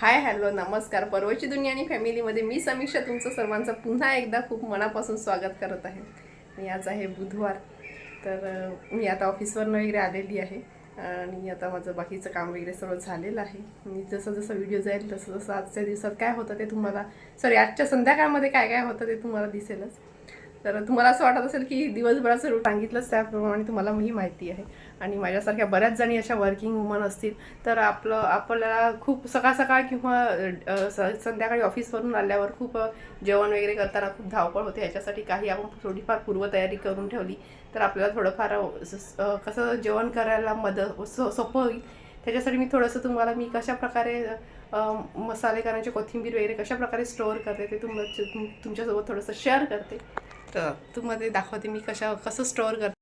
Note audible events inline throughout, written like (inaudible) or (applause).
Hi hello नमस्कार. परवाची दुनिया आणि फॅमिलीमध्ये मी समीक्षा तुमचं सर्वांचं पुन्हा एकदा खूप मनापासून स्वागत करत आहे. आणि आज आहे बुधवार तर मी आता ऑफिसवरनं वगैरे आलेली आहे. आणि आता माझं बाकीचं काम वगैरे सर्व झालेलं आहे. मी जसं जसं व्हिडिओ जाईल तसं जसं आजच्या दिवसात काय होतं ते तुम्हाला सॉरी आजच्या संध्याकाळमध्ये काय काय होतं ते तुम्हाला दिसेलच. तर तुम्हाला असं वाटत असेल की दिवसभराचं रूट सांगितलंच त्याप्रमाणे तुम्हाला ही माहिती आहे. आणि माझ्यासारख्या बऱ्याच जणी अशा वर्किंग वुमन असतील तर आपलं आपल्याला खूप सकाळ सकाळ किंवा स- संध्याकाळी ऑफिसवरून आल्यावर खूप जेवण वगैरे करताना खूप धावपळ होते. याच्यासाठी काही आपण थोडीफार पूर्वतयारी करून ठेवली. तर आपल्याला थोडंफार कसं जेवण करायला मदत सो- सोपं होईल. त्याच्यासाठी मी थोडंसं तुम्हाला मी कशा प्रकारे मसाले करायचे कोथिंबीर वगैरे कशा प्रकारे स्टोअर करते ते तुम- तुमच्यासोबत थोडंसं शेअर करते. तू मध्ये दाखवते मी कशा कसं स्टोअर करते.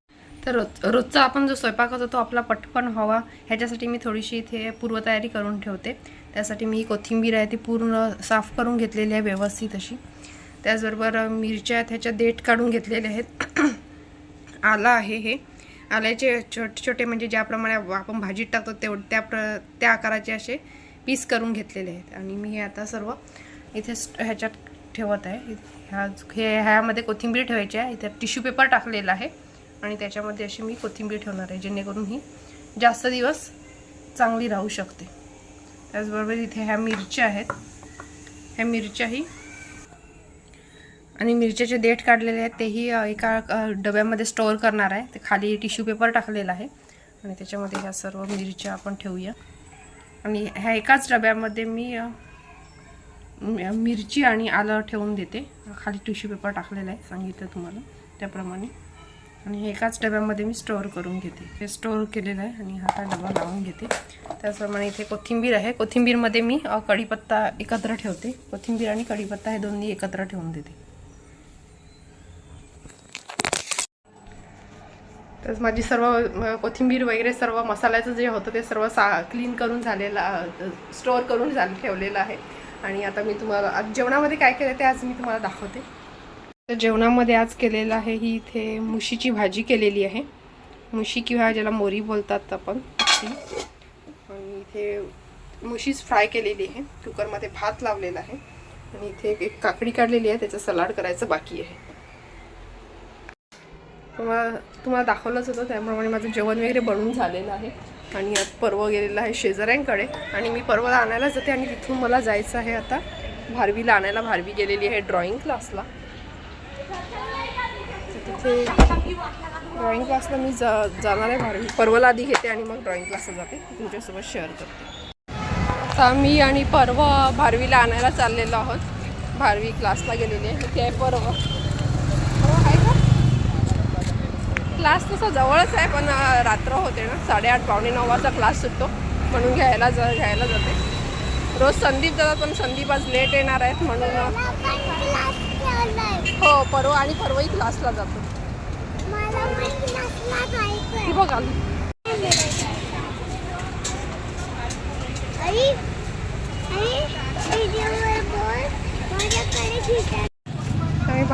तर रोज रोजचा आपण जो स्वयंपाक होतो तो आपला पटकन हवा ह्याच्यासाठी मी थोडीशी इथे पूर्वतयारी करून ठेवते. त्यासाठी मी ही कोथिंबीर आहे ती पूर्ण साफ करून घेतलेली आहे व्यवस्थित अशी. त्याचबरोबर मिरच्या त्याच्या ह्याच्या देठ काढून घेतलेले आहेत. (clears throat) आलं आहे हे. आल्याचे छोटे छोटे म्हणजे ज्याप्रमाणे आपण भाजीत टाकतो तेवढ त्या प्र त्या आकाराचे असे पीस करून घेतलेले आहेत. आणि मी हे आता सर्व इथे ह्याच्यात ठेवत आहे. ह्या हे ह्यामध्ये कोथिंबीर ठेवायची आहे. इथे टिश्यू पेपर टाकलेला आहे. आणि त्याच्यामध्ये अशी मी कोथिंबीर ठेवणार आहे जेणेकरून ही जास्त दिवस चांगली राहू शकते. त्याचबरोबर इथे ह्या मिरच्या आहेत. ह्या मिरच्याही आणि मिरच्याचे देठ काढलेले आहेत. तेही एका डब्यामध्ये स्टोअर करणार आहे. ते खाली टिश्यू पेपर टाकलेला आहे. आणि त्याच्यामध्ये ह्या सर्व मिरच्या आपण ठेवूया. आणि ह्या एकाच डब्यामध्ये मी मिरची आणि आलं ठेवून देते. खाली टिश्यू पेपर टाकलेला आहे सांगितलं तुम्हाला. त्याप्रमाणे. आणि हे एकाच डब्यामध्ये मी स्टोअर करून घेते. हे स्टोअर केलेलं आहे आणि हा काय डबा लावून घेते. त्याचप्रमाणे इथे कोथिंबीर आहे. कोथिंबीरमध्ये मी कढीपत्ता एकत्र ठेवते. कोथिंबीर आणि कढीपत्ता हे दोन्ही एकत्र ठेवून देते. तर माझी सर्व कोथिंबीर वगैरे सर्व मसाल्याचं जे होतं ते सर्व सा क्लीन करून झालेला स्टोअर करून झालं ठेवलेलं आहे. आणि आता मी तुम्हाला आज जेवणामध्ये काय केलं ते आज मी तुम्हाला दाखवते. तर जेवणामध्ये आज केलेलं आहे ही इथे मुशीची भाजी केलेली आहे. मुशी किंवा ज्याला मोरी बोलतात आपण ती. आणि इथे मुशीच फ्राय केलेली आहे कुकरमध्ये भात लावलेला आहे. आणि इथे एक- एक काकडी काढलेली आहे त्याचं सलाड करायचं बाकी आहे. तुम्हाला तुम्हाला दाखवलंच होतं त्याप्रमाणे माझं जेवण वगैरे बनवून झालेलं आहे. आणि आज पर्व गेलेला आहे शेजाऱ्यांकडे. आणि मी परवाला आणायला जाते आणि तिथून मला जायचं आहे आता. भारवीला आणायला. भारवी गेलेली आहे ड्रॉइंग क्लासला तिथे ड्रॉइंग क्लासला मी जा जाणार आहे भारवी. पर्वला आधी घेते आणि मग ड्रॉइंग क्लासला जाते. तुमच्यासोबत शेअर करते. आता मी आणि परवा भारवीला आणायला चाललेलो आहोत. भारवी क्लासला गेलेली आहे. ते आहे पर्व आहे का क्लास तसा जवळच आहे पण रात्र होते ना साडेआठ पावणे नऊ वाजता क्लास सुटतो म्हणून घ्यायला जा घ्यायला जाते. रोज संदीप जातात पण संदीप आज लेट येणार आहेत म्हणून हो परवा आणि परवाही क्लासला जातो. ती बघ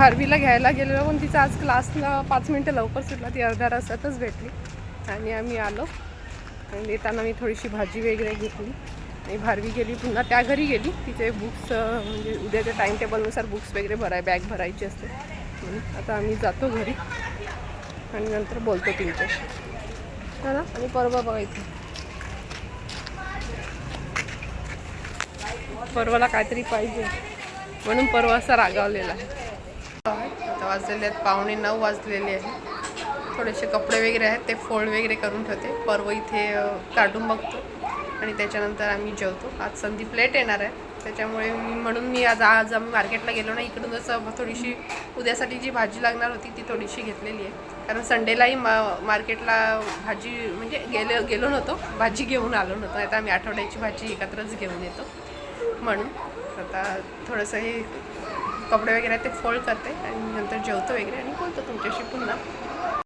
भारवीला घ्यायला गेलेलो पण तिचा आज क्लासला पाच मिनटं लवकर सुटला ती अर्ध्या रस्त्यातच भेटली. आणि आम्ही आलो. आणि येताना मी थोडीशी भाजी वगैरे घेतली. आणि भारवी गेली पुन्हा त्या घरी गेली. तिचे बुक्स म्हणजे उद्याच्या टाईम टेबलनुसार बुक्स वगैरे भराय बॅग भरायची असते. म्हणून आता आम्ही जातो घरी. आणि नंतर बोलतो तुमच्याशी हा ना आणि परवा बघायचं परवाला काहीतरी पाहिजे. म्हणून परवा असा रागावलेला आहे. वाजलेले आहेत पावणे नऊ वाजलेले आहे थोडेसे कपडे वगैरे आहेत ते फोल्ड वगैरे करून ठेवते. पर्व इथे काढून बघतो आणि त्याच्यानंतर आम्ही जेवतो. आज संदीप लेट येणार आहे. त्याच्यामुळे मी म्हणून मी आज आज आम्ही मार्केटला गेलो ना इकडूनच थोडीशी उद्यासाठी जी भाजी लागणार होती ती थोडीशी घेतलेली आहे. कारण संडेलाही मा मार्केटला भाजी म्हणजे गेलो गेलो नव्हतो. भाजी घेऊन आलो नव्हतो. आता आम्ही आठवड्याची भाजी एकत्रच घेऊन येतो. म्हणून आता थोडंसं हे कपडे वगैरे ते फोल्ड करते आणि नंतर जेवतो वगैरे आणि बोलतो तुमच्याशी पुन्हा.